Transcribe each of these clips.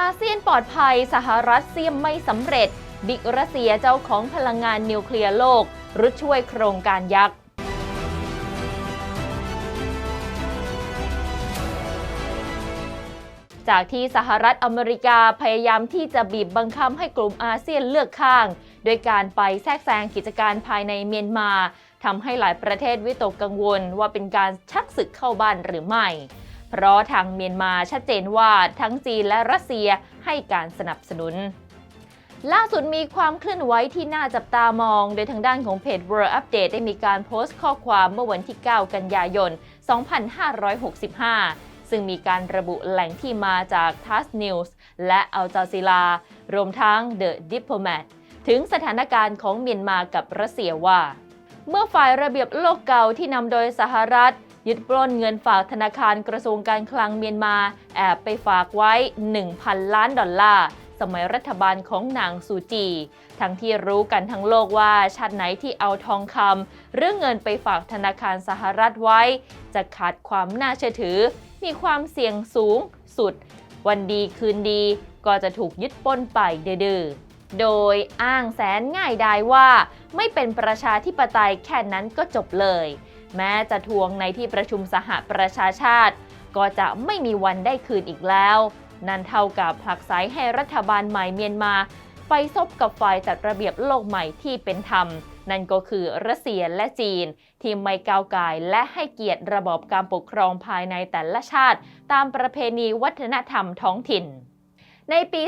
อาเซียนปลอดภัยสหรัฐเสียมไม่สำเร็จ บิ๊กรัสเซียเจ้าของพลังงานนิวเคลียร์โลกรุดช่วยโครงการยักษ์จากที่สหรัฐอเมริกาพยายามที่จะบีบบังคับให้กลุ่มอาเซียนเลือกข้าง โดยการไปแทรกแซงกิจการภายในเมียนมาทำให้หลายประเทศวิตกกังวลว่าเป็นการชักศึกเข้าบ้านหรือไม่ เพราะทางเมียนมาชัดเจนว่าทั้งจีนและรัสเซียให้การสนับสนุน ล่าสุดมีความเคลื่อนไหวที่น่าจับตามอง โดยทางด้านของเพจ World Update ได้มีการโพสต์ข้อความเมื่อวันที่ 9 กันยายน 2565ซึ่งมีการระบุแหล่งที่มาจาก TASS News และ Al Jazeera รวมทั้ง The Diplomat ถึงสถานการณ์ของเมียนมากับรัสเซียว่า เมื่อฝ่ายระเบียบโลกเก่าที่นำโดยสหรัฐ ยึดปล้นเงินฝากธนาคารกระทรวงการคลังเมียนมา แอบไปฝากไว้ 1,000 ล้านดอลลาร์สมัยรัฐบาลของนางซูจี ทั้งที่รู้กันทั้งโลกว่าชาติไหนที่เอาทองคำหรือเงินไปฝากธนาคารสหรัฐไว้ จะขาดความน่าเชื่อถือ มีความเสี่ยงสูงสุด วันดีคืนดีก็จะถูกยึดปล้นไปเดือโดยอ้างแสนง่ายดายว่า ไม่เป็นประชาธิปไตยแค่นั้นก็จบเลย แม้จะทวงในที่ประชุมสหประชาชาติ ก็จะไม่มีวันได้คืนอีกแล้ว นั่นเท่ากับผลักไสให้รัฐบาลใหม่เมียนมา ไปซบกับฝ่ายจัดระเบียบโลกใหม่ที่เป็นธรรม นั่นก็คือรัสเซียและจีน ที่ไม่ก้าวไกายและให้เกียรติระบอบการปกครองภายในแต่ละชาติ ตามประเพณีวัฒนธรรมท้องถิ่นในปี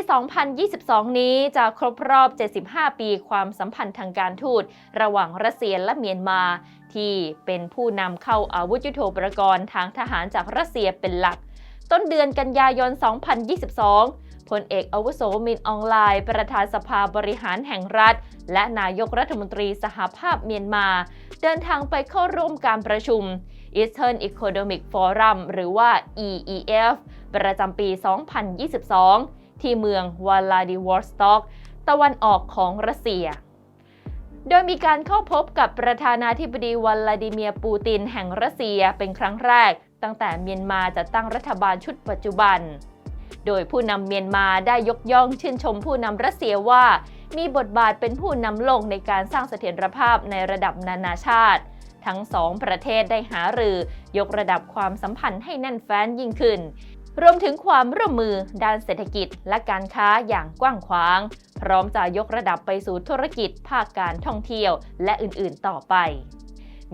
2022 นี้จะครบรอบ 75 ปีความสัมพันธ์ทางการทูต ระหว่างรัสเซียและเมียนมา ที่เป็นผู้นำเข้าอาวุธยุโทโธปกรณ์ทางทหารจากรัสเซียเป็นหลัก ต้นเดือนกันยายน 2022 พลเอกอาวุโสมินอองไลน์ประธานสภาบริหารแห่งรัฐ และนายกรัฐมนตรีสหภาพเมียนมา เดินทางไปเข้าร่วมการประชุม Eastern Economic Forum หรือว่า EEF ประจำปี 2022 ที่เมืองวลาดิวอสต็อก ตะวันออกของรัสเซีย โดยมีการเข้าพบกับประธานาธิบดีวลาดิเมียร์ปูตินแห่งรัสเซียเป็นครั้งแรก ตั้งแต่เมียนมาจะตั้งรัฐบาลชุดปัจจุบัน โดยผู้นำเมียนมาได้ยกย่องชื่นชมผู้นำรัสเซียว่า มีบทบาทเป็นผู้นำโลกในการสร้างเสถียรภาพในระดับนานาชาติ ทั้งสองประเทศได้หารือยกระดับความสัมพันธ์ให้แน่นแฟ้นยิ่งขึ้น รวมถึงความร่วมมือด้านเศรษฐกิจและการค้าอย่างกว้างขวาง ร้อมจะยกระดับไปสู่ธุรกิจภาคการท่องเที่ยว และอื่นๆต่อไป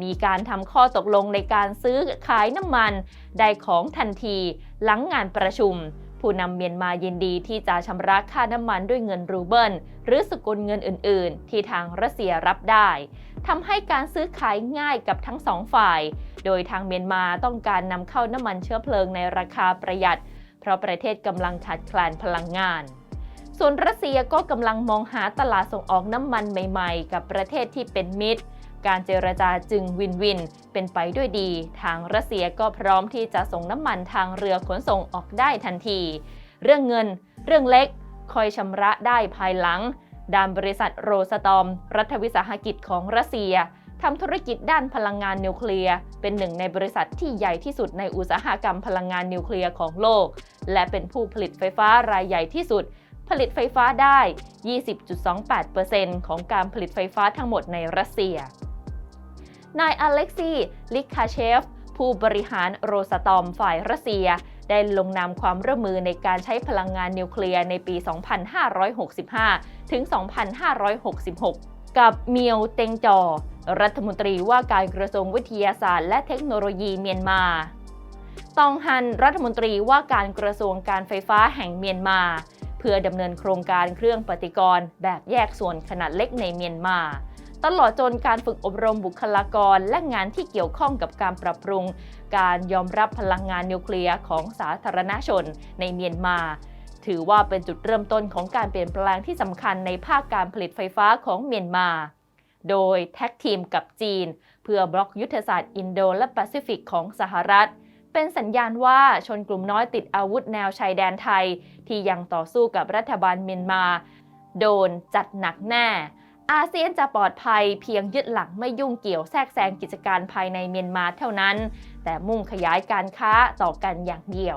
มีการทำข้อตกลงในการซื้อขายน้ำมัน ได้ของทันทีหลังงานประชุม ผู้นำเมียนมายินดีที่จะชำระค่าน้ำมันด้วยเงินรูเบิล หรือสกุลเงินอื่น ๆ ที่ทางรัสเซียรับได้ทำให้การซื้อขายง่ายกับทั้งสองฝ่าย โดยทางเมียนมาต้องการนำเข้าน้ำมันเชื้อเพลิงในราคาประหยัด เพราะประเทศกำลังขาดแคลนพลังงาน ส่วนรัสเซียก็กำลังมองหาตลาดส่งออกน้ำมันใหม่ๆ กับประเทศที่เป็นมิตร การเจรจาจึงวินวิน เป็นไปด้วยดี ทางรัสเซียก็พร้อมที่จะส่งน้ำมันทางเรือขนส่งออกได้ทันที เรื่องเงิน เรื่องเล็กคอยชำระได้ภายหลังด้านบริษัทโรสตอม รัฐวิสาหกิจของรัสเซียทำธุรกิจด้านพลังงานนิวเคลียร์ เป็นหนึ่งในบริษัทที่ใหญ่ที่สุดในอุตสาหกรรมพลังงานนิวเคลียร์ของโลก และเป็นผู้ผลิตไฟฟ้ารายใหญ่ที่สุด ผลิตไฟฟ้าได้ 20.28%ของการผลิตไฟฟ้าทั้งหมดในรัสเซีย นายอเล็กซีลิคาเชฟ ผู้บริหารโรสตอมฝ่ายรัสเซีย ได้ลงนามความร่วมมือในการใช้พลังงานนิวเคลียร์ในปี 2565 ถึง 2566 กับเมียวเต็งจอ รัฐมนตรีว่าการกระทรวงวิทยาศาสตร์และเทคโนโลยีเมียนมาตองฮันรัฐมนตรีว่าการกระทรวงการไฟฟ้าแห่งเมียนมา พื่อดำเนินโครงการเครื่องปฏิกรณ์แบบแยกส่วนขนาดเล็กในเมียนมา ตลอดจนการฝึกอบรมบุคลากรและงานที่เกี่ยวข้องกับการปรับปรุง การยอมรับพลังงานนิวเคลียร์ของสาธารณชนในเมียนมา ถือว่าเป็นจุดเริ่มต้นของการเปลี่ยนแปลงที่สำคัญในภาคการผลิตไฟฟ้าของเมียนมา โดยแท็กทีมกับจีน เพื่อบล็อกยุทธศาสตร์อินโดและแปซิฟิกของสหรัฐเเป็นสัญญาณว่าชนกลุ่มน้อยติดอาวุธแนวชายแดนไทย ที่ยังต่อสู้กับรัฐบาลเมียนมา โดนจัดหนักแน่ อาเซียนจะปลอดภัยเพียงยึดหลักไม่ยุ่งเกี่ยวแทรกแซงกิจการภายในเมียนมาเท่านั้น แต่มุ่งขยายการค้าต่อกันอย่างเดียว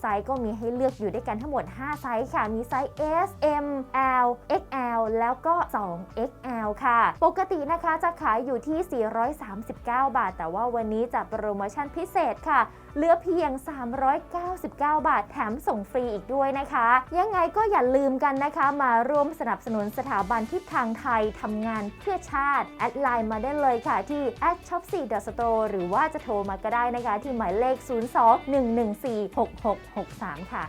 ไซส์ก็มีให้เลือกอยู่ด้วยกันทั้งหมด 5 ไซส์ค่ะ มีไซส์ S M L XL แล้วก็ 2XL ค่ะ ปกตินะคะจะขายอยู่ที่ 439 บาท แต่ว่าวันนี้จัดโปรโมชั่นพิเศษค่ะ เหลือเพียง 399 บาท แถมส่งฟรีอีกด้วยนะคะ ยังไงก็อย่าลืมกันนะคะ มาร่วมสนับสนุนสถาบันทิศทางไทยทำงานเพื่อชาติ แอดไลน์มาได้เลยค่ะที่ a d s h o p 4 The Store หรือว่าจะโทรมาก็ได้นะคะ ที่หมายเลข 0211466 6663 ค่ะ